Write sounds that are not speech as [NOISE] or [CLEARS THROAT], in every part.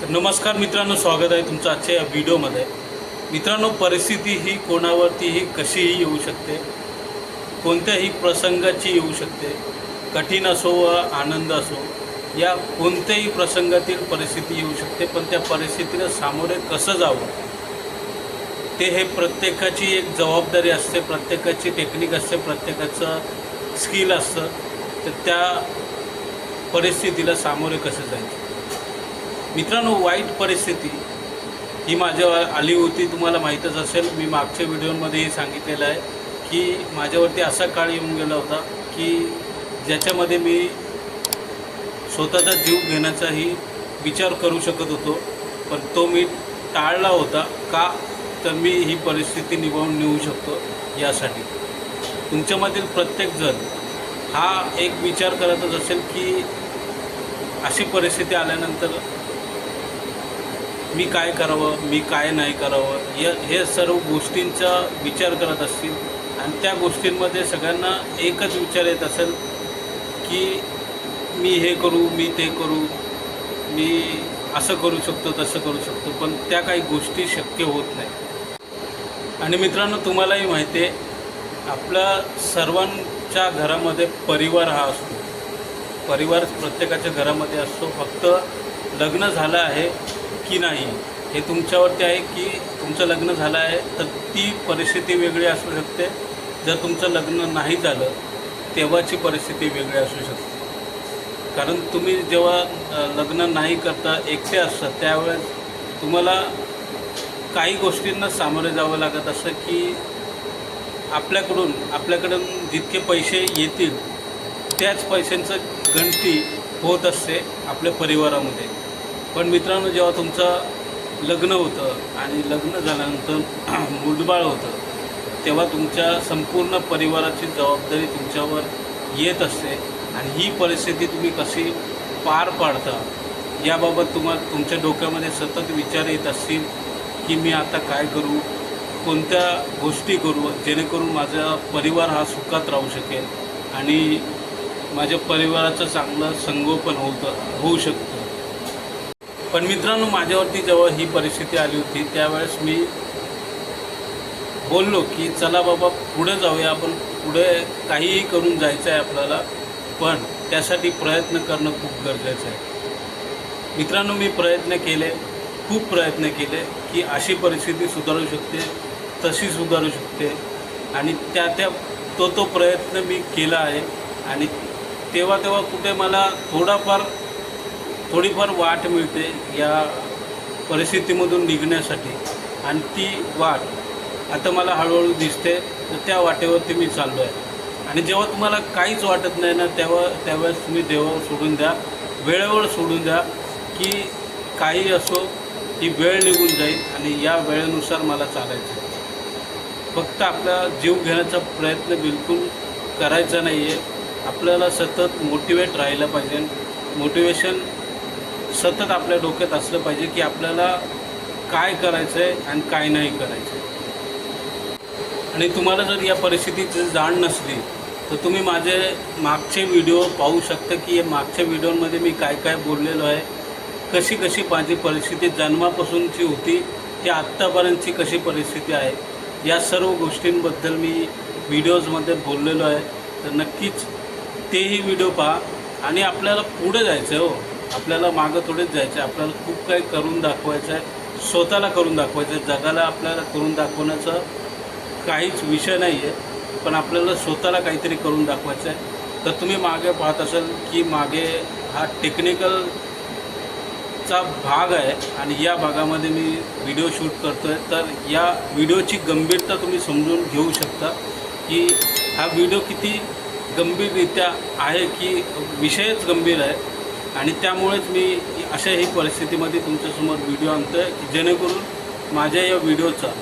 तर नमस्कार मित्रांनो स्वागत आहे तुमचं आजच्या या व्हिडिओमध्ये. मित्रांनो परिस्थिती ही कोणावरतीही कशीही येऊ शकते कोणत्याही प्रसंगाची येऊ शकते कठीण असो व आनंद असो या कोणत्याही प्रसंगातील परिस्थिती येऊ शकते पण त्या परिस्थितीला सामोरे कसं जावं? ते हे प्रत्येकाची एक जबाबदारी असते प्रत्येकाची टेक्निक असते प्रत्येकाचं स्किल असतं तर त्या परिस्थितीला सामोरे कसं जायचं? मित्रांनो वाईट परिस्थिती ही माझ्यावर आली होती. तुम्हाला माहीतच असेल मी मागच्या व्हिडिओमध्येही सांगितलेलं आहे की माझ्यावरती असा काळ येऊन गेला होता की ज्याच्यामध्ये मी स्वतःचा जीव घेण्याचाही विचार करू शकत होतो. पण तो मी टाळला होता का तर मी ही परिस्थिती निभावून नेऊ शकतो यासाठी. तुमच्यामधील प्रत्येकजण हा एक विचार करतच असेल की अशी परिस्थिती आल्यानंतर मी काय करावं मी काय नाही करावं या हे सर्व गोष्टींचा विचार करत असतील. आणि त्या गोष्टींमध्ये सगळ्यांना एकच विचार येत असेल की मी हे करू मी ते करू मी असं करू शकतो तसं करू शकतो पण त्या काही गोष्टी शक्य होत नाही. आणि मित्रांनो तुम्हालाही माहिती आहे आपल्या सर्वांच्या घरामध्ये परिवार हा असतो. परिवार प्रत्येकाच्या घरामध्ये असतो. फक्त लग्न झालं आहे की नाही हे तुमच्यावरती आहे की तुमचं लग्न झालं आहे तर ती परिस्थिती वेगळी असू शकते. जर तुमचं लग्न नाही झालं तेव्हाची परिस्थिती वेगळी असू शकते. कारण तुम्ही जेव्हा लग्न नाही करता एकटे असतात त्यावेळेस तुम्हाला काही गोष्टींना सामोरे जावं लागत असतं की आपल्याकडून आपल्याकडून जितके पैसे येतील त्याच पैशांचं गणती होत असते आपल्या परिवारामध्ये. पण मित्रांनो जेव्हा तुमचं लग्न होतं आणि लग्न झाल्यानंतर [CLEARS THROAT] मुलबाळ होतं तेव्हा तुमच्या संपूर्ण परिवाराची जबाबदारी तुमच्यावर येत असते आणि ही परिस्थिती तुम्ही कशी पार पाडता याबाबत तुम्हाला तुमच्या डोक्यामध्ये सतत विचार येत असतील की मी आता काय करू कोणत्या गोष्टी करू जेणेकरून माझा परिवार हा सुखात राहू शकेल आणि माझ्या परिवाराचं चांगलं संगोपन होतं होऊ शकतं. पण मित्रांनो माझ्यावरती जेव्हा ही परिस्थिती आली होती त्यावेळेस मी बोललो की चला बाबा पुढे जाऊया आपण. पुढे काहीही करून जायचं आहे आपल्याला पण त्यासाठी प्रयत्न करणं खूप गरजेचं आहे. मित्रांनो मी प्रयत्न केले खूप प्रयत्न केले की अशी परिस्थिती सुधारू शकते तशी सुधारू शकते. आणि त्या त्या तो तो प्रयत्न मी केला आहे. आणि तेव्हा तेव्हा कुठे मला थोडाफार थोडीफार वाट मिळते या परिस्थितीमधून निघण्यासाठी. आणि ती वाट आता मला हळूहळू दिसते तर त्या वाटेवरती मी चाललो आहे आणि जेव्हा तुम्हाला काहीच वाटत नाही ना तेव्हा त्यावेळेस तुम्ही देवावर सोडून द्या वेळेवर सोडून द्या की काही असो ही वेळ निघून जाईल आणि या वेळेनुसार मला चालायचं आहे. फक्त आपला जीव घेण्याचा प्रयत्न बिलकुल करायचा नाही आहे आपल्याला सतत मोटिवेट राहायला पाहिजे. मोटिवेशन सतत आपल्या डोक्यात असलं पाहिजे की आपल्याला काय करायचं आहे आणि काय नाही करायचं आहे आणि तुम्हाला जर या परिस्थितीची जाण नसली तर तुम्ही माझे मागचे व्हिडिओ पाहू शकता की या मागच्या व्हिडिओमध्ये मी काय काय बोललेलो आहे कशी कशी माझी परिस्थिती जन्मापासूनची होती ते आत्तापर्यंतची कशी परिस्थिती आहे या सर्व गोष्टींबद्दल मी व्हिडिओजमध्ये बोललेलो आहे. तर नक्कीच तेही व्हिडिओ पहा आणि आपल्याला पुढे जायचं आहे हो. आपल्याला मागं थोडेच जायचं आहे आपल्याला खूप काही करून दाखवायचं आहे स्वतःला करून दाखवायचं आहे जगाला आपल्याला करून दाखवण्याचा काहीच विषय नाही आहे पण आपल्याला स्वतःला काहीतरी करून दाखवायचं आहे तर तुम्ही मागे पाहत असाल की मागे हा टेक्निकलचा भाग आहे आणि या भागामध्ये मी व्हिडिओ शूट करतो आहे तर या व्हिडिओची गंभीरता तुम्ही समजून घेऊ शकता की हा व्हिडिओ किती गंभीररित्या आहे की विषयच गंभीर आहे. आणि त्यामुळेच मी अशाही परिस्थितीमध्ये तुमच्यासमोर व्हिडिओ आणतो आहे की जेणेकरून माझ्या या व्हिडिओचा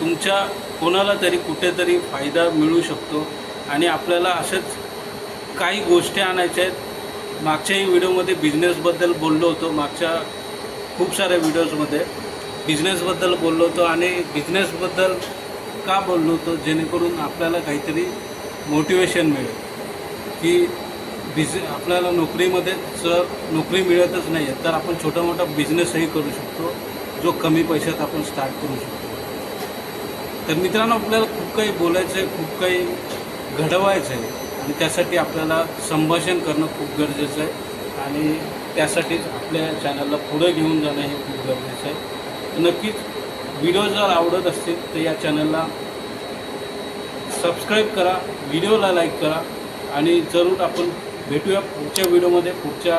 तुमच्या कोणाला तरी कुठेतरी फायदा मिळू शकतो आणि आपल्याला असेच काही गोष्टी आणायच्या आहेत. मागच्याही व्हिडिओमध्ये बिझनेसबद्दल बोललो होतो. मागच्या खूप साऱ्या व्हिडिओजमध्ये बिझनेसबद्दल बोललो होतो आणि बिझनेसबद्दल का बोललो होतो? जेणेकरून आपल्याला काहीतरी मोटिवेशन मिळेल. की बिझ आपल्याला नोकरीमध्ये जर नोकरी मिळतच नाही आहे तर आपण छोटा मोठा बिझनेसही करू शकतो जो कमी पैशात आपण स्टार्ट करू शकतो. तर मित्रांनो आपल्याला खूप काही बोलायचं आहे खूप काही घडवायचं आहे आणि त्यासाठी आपल्याला संभाषण करणं खूप गरजेचं आहे आणि त्यासाठीच आपल्या चॅनलला पुढे घेऊन जाणं हे खूप गरजेचं आहे. नक्कीच व्हिडिओ जर आवडत असतील तर या चॅनलला सबस्क्राईब करा व्हिडिओला लाईक करा आणि जरूर आपण भेटूया पुढच्या व्हिडिओमध्ये पुढच्या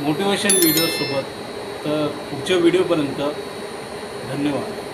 मोटिवेशन व्हिडिओसोबत तर पुढच्या व्हिडिओपर्यंत धन्यवाद.